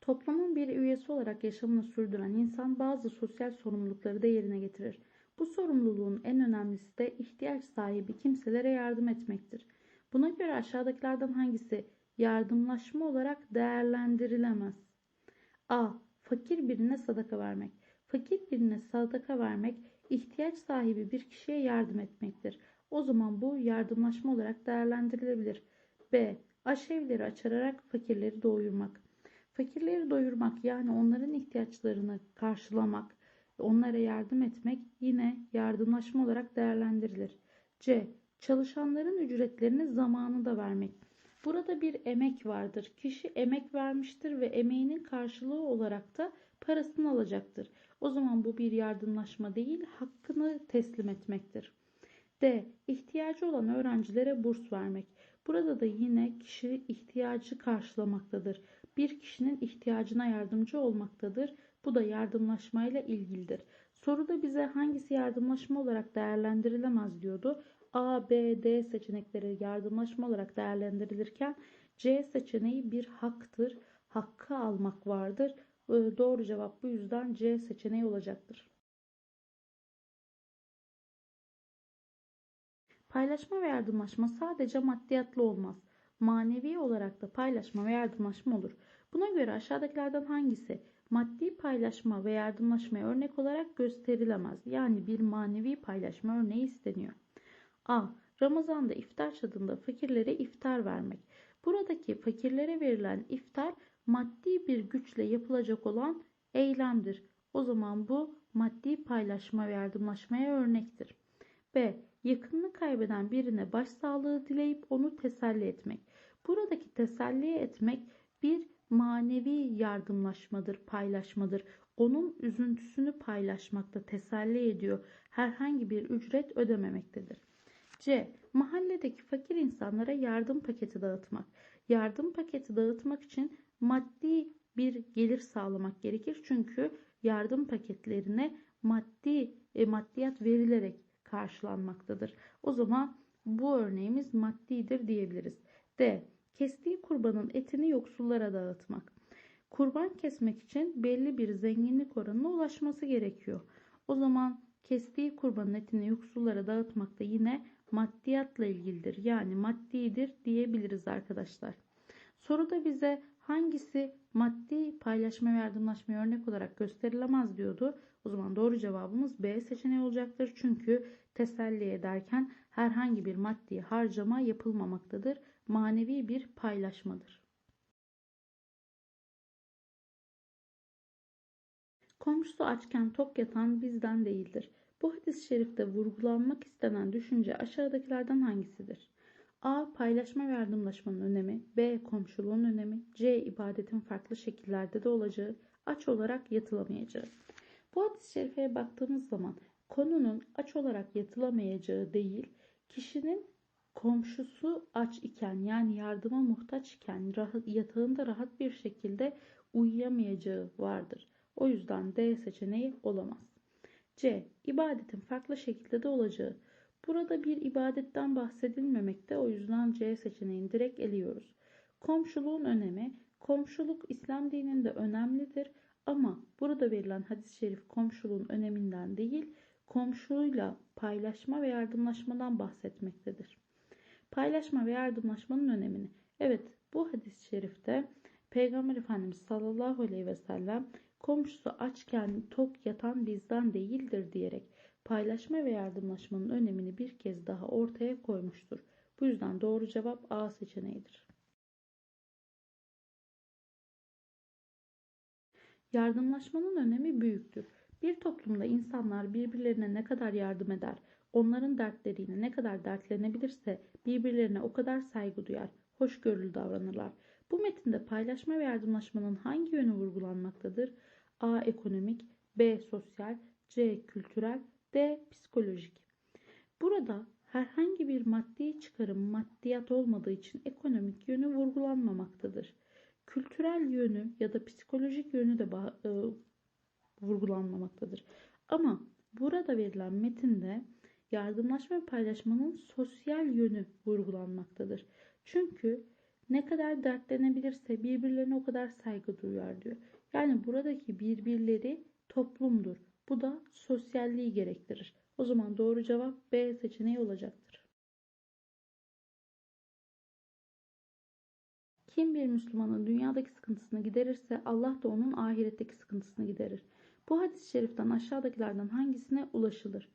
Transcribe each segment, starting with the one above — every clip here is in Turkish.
Toplumun bir üyesi olarak yaşamını sürdüren insan bazı sosyal sorumlulukları da yerine getirir. Bu sorumluluğun en önemlisi de ihtiyaç sahibi kimselere yardım etmektir. Buna göre aşağıdakilerden hangisi yardımlaşma olarak değerlendirilemez? A. Fakir birine sadaka vermek. Fakir birine sadaka vermek ihtiyaç sahibi bir kişiye yardım etmektir. O zaman bu yardımlaşma olarak değerlendirilebilir. B. Aşevleri açarak fakirleri doyurmak. Fakirleri doyurmak yani onların ihtiyaçlarını karşılamak, onlara yardım etmek yine yardımlaşma olarak değerlendirilir. C. Çalışanların ücretlerini zamanında vermek. Burada bir emek vardır. Kişi emek vermiştir ve emeğinin karşılığı olarak da parasını alacaktır. O zaman bu bir yardımlaşma değil, hakkını teslim etmektir. D. İhtiyacı olan öğrencilere burs vermek. Burada da yine kişi ihtiyacı karşılamaktadır. Bir kişinin ihtiyacına yardımcı olmaktadır. Bu da yardımlaşmayla ilgilidir. Soruda bize hangisi yardımlaşma olarak değerlendirilemez diyordu. A, B, D seçenekleri yardımlaşma olarak değerlendirilirken C seçeneği bir haktır. Hakkı almak vardır. Ee, doğru cevap bu yüzden C seçeneği olacaktır. Paylaşma ve yardımlaşma sadece maddiyatlı olmaz. Manevi olarak da paylaşma ve yardımlaşma olur. Buna göre aşağıdakilerden hangisi maddi paylaşma ve yardımlaşmaya örnek olarak gösterilemez? Yani bir manevi paylaşma örneği isteniyor. A. Ramazan'da iftar çadında fakirlere iftar vermek. Buradaki fakirlere verilen iftar maddi bir güçle yapılacak olan eylemdir. O zaman bu maddi paylaşma ve yardımlaşmaya örnektir. B. Yakınını kaybeden birine başsağlığı dileyip onu teselli etmek. Buradaki teselli etmek bir manevi yardımlaşmadır, paylaşmadır. Onun üzüntüsünü paylaşmakta teselli ediyor. Herhangi bir ücret ödememektedir. C. Mahalledeki fakir insanlara yardım paketi dağıtmak. Yardım paketi dağıtmak için maddi bir gelir sağlamak gerekir. Çünkü yardım paketlerine maddi e, maddiyat verilerek karşılanmaktadır. O zaman bu örneğimiz maddidir diyebiliriz. D. Kestiği kurbanın etini yoksullara dağıtmak. Kurban kesmek için belli bir zenginlik oranına ulaşması gerekiyor. O zaman kestiği kurbanın etini yoksullara dağıtmak da yine maddiyatla ilgilidir. Yani maddidir diyebiliriz arkadaşlar. Soruda bize hangisi maddi paylaşma ve yardımlaşma örnek olarak gösterilemez diyordu. O zaman doğru cevabımız B seçeneği olacaktır. Çünkü teselli ederken herhangi bir maddi harcama yapılmamaktadır. Manevi bir paylaşmadır. Komşusu açken tok yatan bizden değildir. Bu hadis-i şerifte vurgulanmak istenen düşünce aşağıdakilerden hangisidir? A. Paylaşma ve yardımlaşmanın önemi. B. Komşuluğun önemi. C. ibadetin farklı şekillerde de olacağı. Aç olarak yatılamayacağı. Bu hadis-i şerifeye baktığımız zaman konunun aç olarak yatılamayacağı değil, kişinin komşusu aç iken yani yardıma muhtaç iken rahat, yatağında rahat bir şekilde uyuyamayacağı vardır. O yüzden D seçeneği olamaz. C. İbadetin farklı şekilde de olacağı. Burada bir ibadetten bahsedilmemekte o yüzden C seçeneğini direkt eliyoruz. Komşuluğun önemi. Komşuluk İslam dininde önemlidir ama burada verilen hadis-i şerif komşuluğun öneminden değil, komşuyla paylaşma ve yardımlaşmadan bahsetmektedir. Paylaşma ve yardımlaşmanın önemini. Evet bu hadis-i şerifte Peygamber Efendimiz sallallahu aleyhi ve sellem komşusu açken tok yatan bizden değildir diyerek paylaşma ve yardımlaşmanın önemini bir kez daha ortaya koymuştur. Bu yüzden doğru cevap A seçeneğidir. Yardımlaşmanın önemi büyüktür. Bir toplumda insanlar birbirlerine ne kadar yardım eder, onların dertleriyle ne kadar dertlenebilirse birbirlerine o kadar saygı duyar, hoşgörülü davranırlar. Bu metinde paylaşma ve yardımlaşmanın hangi yönü vurgulanmaktadır? A. Ekonomik, B. Sosyal, C. Kültürel, D. Psikolojik. Burada herhangi bir maddi çıkarım maddiyat olmadığı için ekonomik yönü vurgulanmamaktadır. Kültürel yönü ya da psikolojik yönü de e, vurgulanmamaktadır. Ama burada verilen metinde yardımlaşma ve paylaşmanın sosyal yönü vurgulanmaktadır. Çünkü Ne kadar dertlenebilirse birbirlerine o kadar saygı duyar diyor. Yani buradaki birbirleri toplumdur. Bu da sosyalliği gerektirir. O zaman doğru cevap B seçeneği olacaktır. Kim bir Müslümanın dünyadaki sıkıntısını giderirse Allah da onun ahiretteki sıkıntısını giderir. Bu hadis-i şeriften aşağıdakilerden hangisine ulaşılır?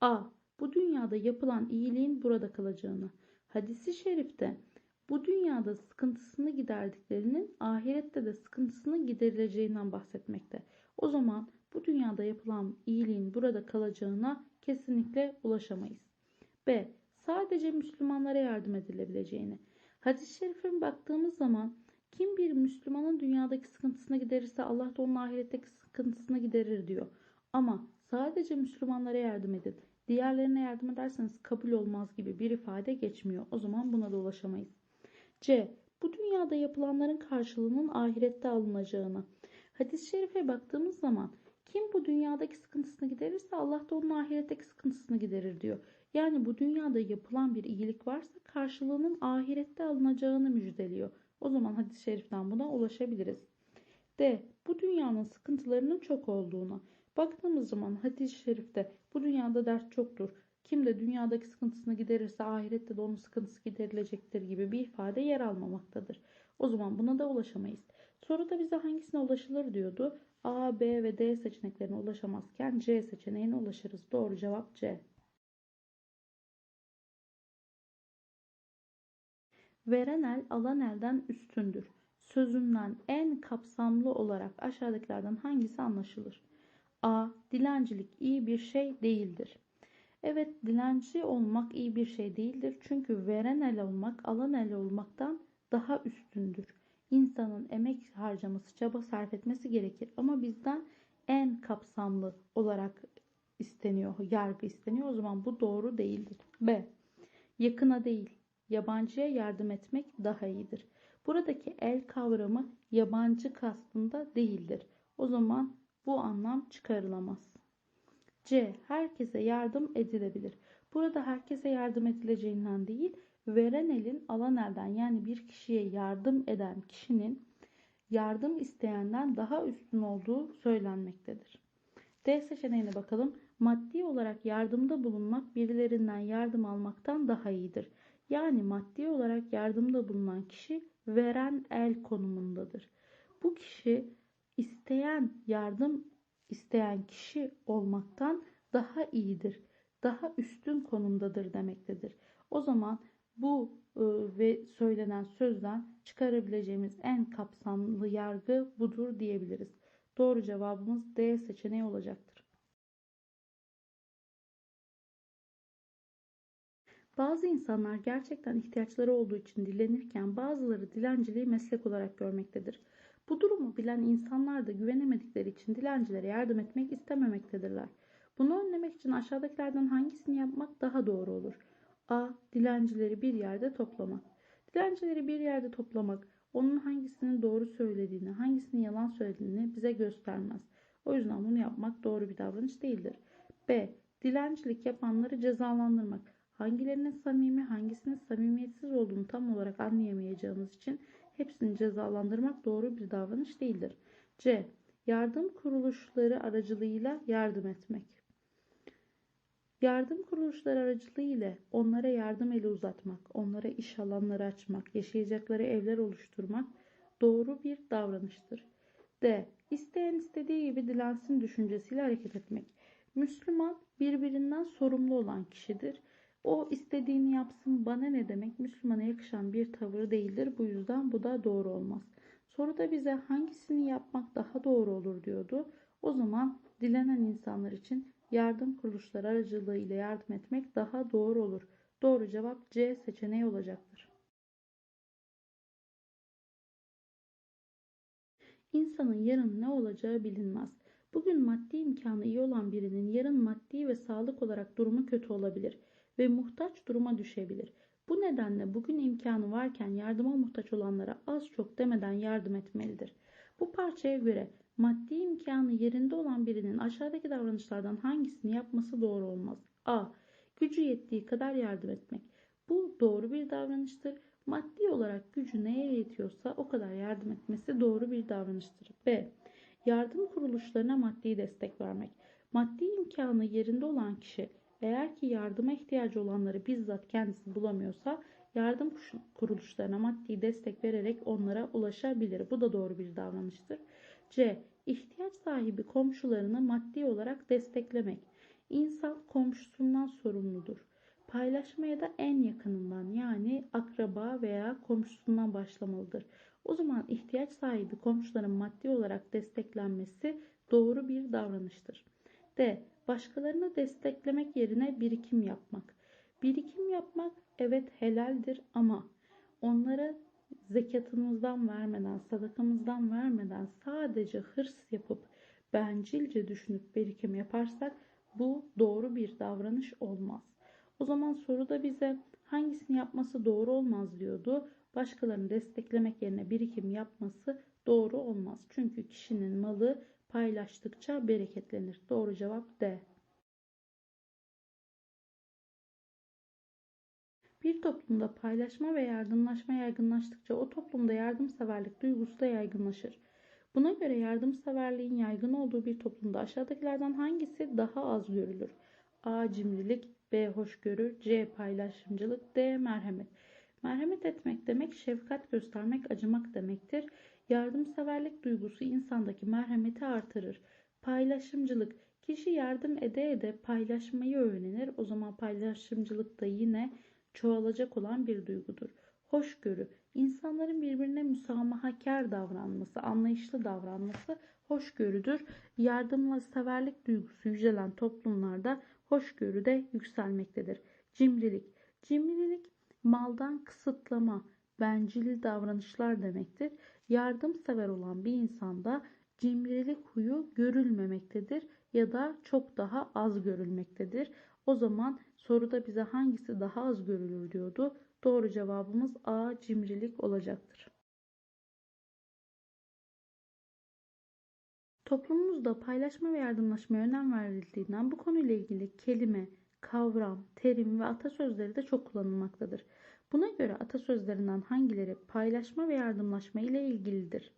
A. Bu dünyada yapılan iyiliğin burada kalacağını. Hadisi şerifte bu dünyada sıkıntısını giderdiklerinin ahirette de sıkıntısını giderileceğinden bahsetmekte. O zaman bu dünyada yapılan iyiliğin burada kalacağına kesinlikle ulaşamayız. B. Sadece Müslümanlara yardım edilebileceğini. Hadis-i şerife baktığımız zaman kim bir Müslümanın dünyadaki sıkıntısını giderirse Allah da onun ahiretteki sıkıntısını giderir diyor. Ama sadece Müslümanlara yardım edin. Diğerlerine yardım ederseniz kabul olmaz gibi bir ifade geçmiyor. O zaman buna da ulaşamayız. C. Bu dünyada yapılanların karşılığının ahirette alınacağını. Hadis-i şerife baktığımız zaman kim bu dünyadaki sıkıntısını giderirse Allah da onun ahiretteki sıkıntısını giderir diyor. Yani bu dünyada yapılan bir iyilik varsa karşılığının ahirette alınacağını müjdeliyor. O zaman hadis-i şeriften buna ulaşabiliriz. D. Bu dünyanın sıkıntılarının çok olduğuna. Baktığımız zaman hadis-i şerifte bu dünyada dert çoktur. Kim de dünyadaki sıkıntısını giderirse ahirette de onun sıkıntısı giderilecektir gibi bir ifade yer almamaktadır. O zaman buna da ulaşamayız. Soruda bize hangisine ulaşılır diyordu. A, B ve D seçeneklerine ulaşamazken C seçeneğine ulaşırız. Doğru cevap C. Veren el alan elden üstündür. Sözünden en kapsamlı olarak aşağıdakilerden hangisi anlaşılır? A. Dilencilik iyi bir şey değildir. Evet dilenci olmak iyi bir şey değildir. Çünkü veren el olmak alan el olmaktan daha üstündür. İnsanın emek harcaması, çaba sarf etmesi gerekir. Ama bizden en kapsamlı olarak isteniyor, yargı isteniyor. O zaman bu doğru değildir. B. Yakına değil, yabancıya yardım etmek daha iyidir. Buradaki el kavramı yabancı kastında değildir. O zaman bu anlam çıkarılamaz. C. Herkese yardım edilebilir. Burada herkese yardım edileceğinden değil, veren elin alan elden yani bir kişiye yardım eden kişinin yardım isteyenden daha üstün olduğu söylenmektedir. D seçeneğine bakalım. Maddi olarak yardımda bulunmak birilerinden yardım almaktan daha iyidir. Yani maddi olarak yardımda bulunan kişi veren el konumundadır. Bu kişi isteyen yardım isteyen kişi olmaktan daha iyidir, daha üstün konumdadır demektedir. O zaman bu e, ve söylenen sözden çıkarabileceğimiz en kapsamlı yargı budur diyebiliriz. Doğru cevabımız D seçeneği olacaktır. Bazı insanlar gerçekten ihtiyaçları olduğu için dilenirken bazıları dilenciliği meslek olarak görmektedir. Bu durumu bilen insanlar da güvenemedikleri için dilencilere yardım etmek istememektedirler. Bunu önlemek için aşağıdakilerden hangisini yapmak daha doğru olur? A. Dilencileri bir yerde toplamak. Dilencileri bir yerde toplamak onun hangisinin doğru söylediğini, hangisinin yalan söylediğini bize göstermez. O yüzden bunu yapmak doğru bir davranış değildir. B. Dilencilik yapanları cezalandırmak. Hangilerinin samimi, hangisinin samimiyetsiz olduğunu tam olarak anlayamayacağımız için hepsini cezalandırmak doğru bir davranış değildir. C. Yardım kuruluşları aracılığıyla yardım etmek. Yardım kuruluşları aracılığıyla onlara yardım eli uzatmak, onlara iş alanları açmak, yaşayacakları evler oluşturmak doğru bir davranıştır. D. İsteyen istediği gibi dilensin düşüncesiyle hareket etmek. Müslüman birbirinden sorumlu olan kişidir. O istediğini yapsın bana ne demek Müslümana yakışan bir tavır değildir. Bu yüzden bu da doğru olmaz. Soruda bize hangisini yapmak daha doğru olur diyordu. O zaman dilenen insanlar için yardım kuruluşları aracılığıyla yardım etmek daha doğru olur. Doğru cevap C seçeneği olacaktır. İnsanın yarın ne olacağı bilinmez. Bugün maddi imkanı iyi olan birinin yarın maddi ve sağlık olarak durumu kötü olabilir ve muhtaç duruma düşebilir. Bu nedenle bugün imkanı varken yardıma muhtaç olanlara az çok demeden yardım etmelidir. Bu parçaya göre maddi imkanı yerinde olan birinin aşağıdaki davranışlardan hangisini yapması doğru olmaz? A. Gücü yettiği kadar yardım etmek. Bu doğru bir davranıştır. Maddi olarak gücü neye yetiyorsa o kadar yardım etmesi doğru bir davranıştır. B. Yardım kuruluşlarına maddi destek vermek. Maddi imkanı yerinde olan kişi eğer ki yardıma ihtiyacı olanları bizzat kendisi bulamıyorsa yardım kuruluşlarına maddi destek vererek onlara ulaşabilir. Bu da doğru bir davranıştır. C. İhtiyaç sahibi komşularını maddi olarak desteklemek. İnsan komşusundan sorumludur. Paylaşmaya da en yakınından yani akraba veya komşusundan başlamalıdır. O zaman ihtiyaç sahibi komşuların maddi olarak desteklenmesi doğru bir davranıştır. D. Başkalarını desteklemek yerine birikim yapmak. Birikim yapmak evet helaldir ama onlara zekatımızdan vermeden, sadakamızdan vermeden sadece hırs yapıp bencilce düşünüp birikim yaparsak bu doğru bir davranış olmaz. O zaman soruda bize hangisini yapması doğru olmaz diyordu. Başkalarını desteklemek yerine birikim yapması doğru olmaz. Çünkü kişinin malı paylaştıkça bereketlenir. Doğru cevap D. Bir toplumda paylaşma ve yardımlaşma yaygınlaştıkça o toplumda yardımseverlik duygusu da yaygınlaşır. Buna göre yardımseverliğin yaygın olduğu bir toplumda aşağıdakilerden hangisi daha az görülür? A. Cimrilik B. Hoşgörü C. Paylaşımcılık D. Merhamet Merhamet etmek demek şefkat göstermek, acımak demektir. Yardımseverlik duygusu insandaki merhameti artırır. Paylaşımcılık kişi yardım ede ede paylaşmayı öğrenir. O zaman paylaşımcılık da yine çoğalacak olan bir duygudur. Hoşgörü, insanların birbirine müsamahakar davranması, anlayışlı davranması hoşgörüdür. Yardımla severlik duygusu yücelen toplumlarda hoşgörü de yükselmektedir. Cimrilik, cimrilik maldan kısıtlama, bencil davranışlar demektir. Yardımsever olan bir insanda cimrilik huyu görülmemektedir ya da çok daha az görülmektedir. O zaman soruda bize hangisi daha az görülür diyordu. Doğru cevabımız A cimrilik olacaktır. Toplumumuzda paylaşma ve yardımlaşmaya önem verildiğinden bu konuyla ilgili kelime, kavram, terim ve atasözleri de çok kullanılmaktadır. Buna göre atasözlerinden hangileri paylaşma ve yardımlaşma ile ilgilidir?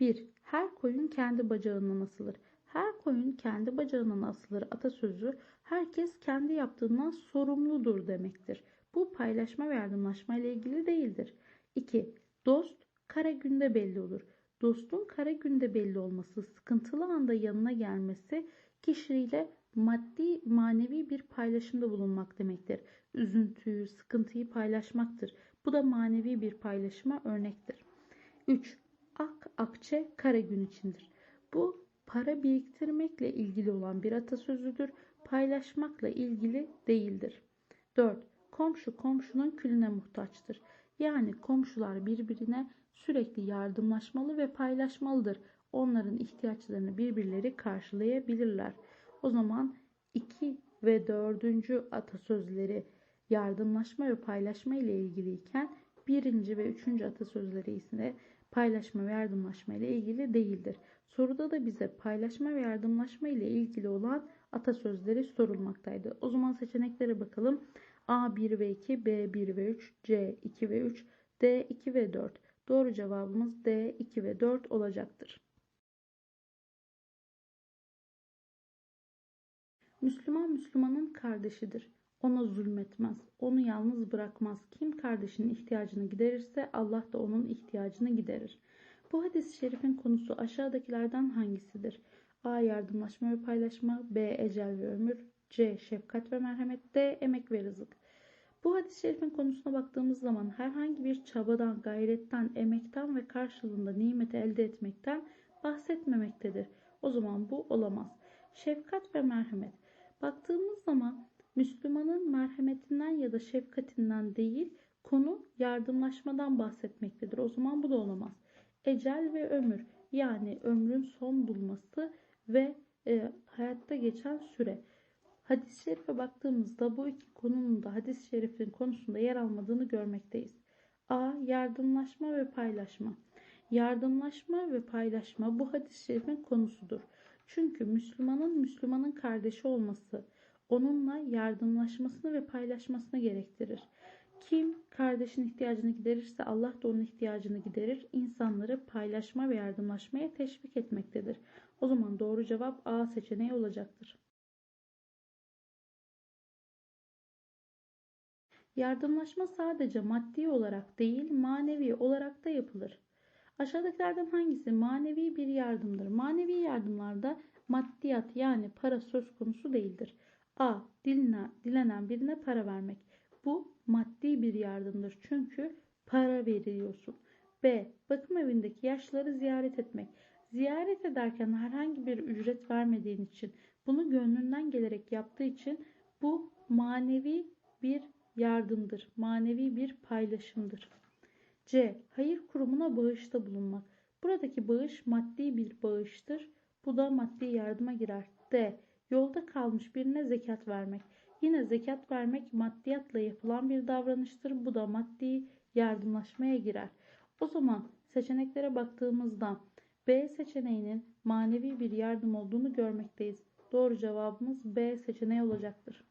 1. Her koyun kendi bacağından asılır. Her koyun kendi bacağından asılır atasözü herkes kendi yaptığından sorumludur demektir. Bu paylaşma ve yardımlaşma ile ilgili değildir. 2. Dost kara günde belli olur. Dostun kara günde belli olması, sıkıntılı anda yanına gelmesi kişiyle maddi manevi bir paylaşımda bulunmak demektir. Üzüntüyü, sıkıntıyı paylaşmaktır. Bu da manevi bir paylaşıma örnektir. 3. Ak akçe kara gün içindir. Bu para biriktirmekle ilgili olan bir atasözüdür. Paylaşmakla ilgili değildir. 4. Komşu komşunun külüne muhtaçtır. Yani komşular birbirine sürekli yardımlaşmalı ve paylaşmalıdır. Onların ihtiyaçlarını birbirleri karşılayabilirler. O zaman 2 ve 4. atasözleri yardımlaşma ve paylaşma ile ilgiliyken birinci ve üçüncü atasözleri ise paylaşma ve yardımlaşma ile ilgili değildir. Soruda da bize paylaşma ve yardımlaşma ile ilgili olan atasözleri sorulmaktaydı. O zaman seçeneklere bakalım. A 1 ve 2, B 1 ve 3, C 2 ve 3, D 2 ve 4. Doğru cevabımız D 2 ve 4 olacaktır. Müslüman Müslümanın kardeşidir. Ona zulmetmez, onu yalnız bırakmaz. Kim kardeşinin ihtiyacını giderirse Allah da onun ihtiyacını giderir. Bu hadis-i şerifin konusu aşağıdakilerden hangisidir? A. Yardımlaşma ve paylaşma B. Ecel ve ömür C. Şefkat ve merhamet D. Emek ve rızık bu hadis-i şerifin konusuna baktığımız zaman herhangi bir çabadan, gayretten, emekten ve karşılığında nimeti elde etmekten bahsetmemektedir. O zaman bu olamaz. Şefkat ve merhamet. Baktığımız zaman Müslümanın merhametinden ya da şefkatinden değil, konu yardımlaşmadan bahsetmektedir. O zaman bu da olamaz. Ecel ve ömür yani ömrün son bulması ve e, hayatta geçen süre. Hadis-i şerife baktığımızda bu iki konunun da hadis-i şerifin konusunda yer almadığını görmekteyiz. A. Yardımlaşma ve paylaşma. Yardımlaşma ve paylaşma bu hadis-i şerifin konusudur. Çünkü Müslümanın Müslümanın kardeşi olması onunla yardımlaşmasını ve paylaşmasını gerektirir. Kim kardeşin ihtiyacını giderirse Allah da onun ihtiyacını giderir. İnsanları paylaşma ve yardımlaşmaya teşvik etmektedir. O zaman doğru cevap A seçeneği olacaktır. Yardımlaşma sadece maddi olarak değil, manevi olarak da yapılır. Aşağıdakilerden hangisi manevi bir yardımdır? Manevi yardımlarda maddiyat yani para söz konusu değildir. A. Dilene, dilenen birine para vermek. Bu maddi bir yardımdır çünkü para veriyorsun. B. Bakım evindeki yaşlıları ziyaret etmek. Ziyaret ederken herhangi bir ücret vermediğin için, bunu gönlünden gelerek yaptığı için bu manevi bir yardımdır. Manevi bir paylaşımdır. C. Hayır kurumuna bağışta bulunmak. Buradaki bağış maddi bir bağıştır. Bu da maddi yardıma girer. D. Yolda kalmış birine zekat vermek. Yine zekat vermek maddiyatla yapılan bir davranıştır. Bu da maddi yardımlaşmaya girer. O zaman seçeneklere baktığımızda B seçeneğinin manevi bir yardım olduğunu görmekteyiz. Doğru cevabımız B seçeneği olacaktır.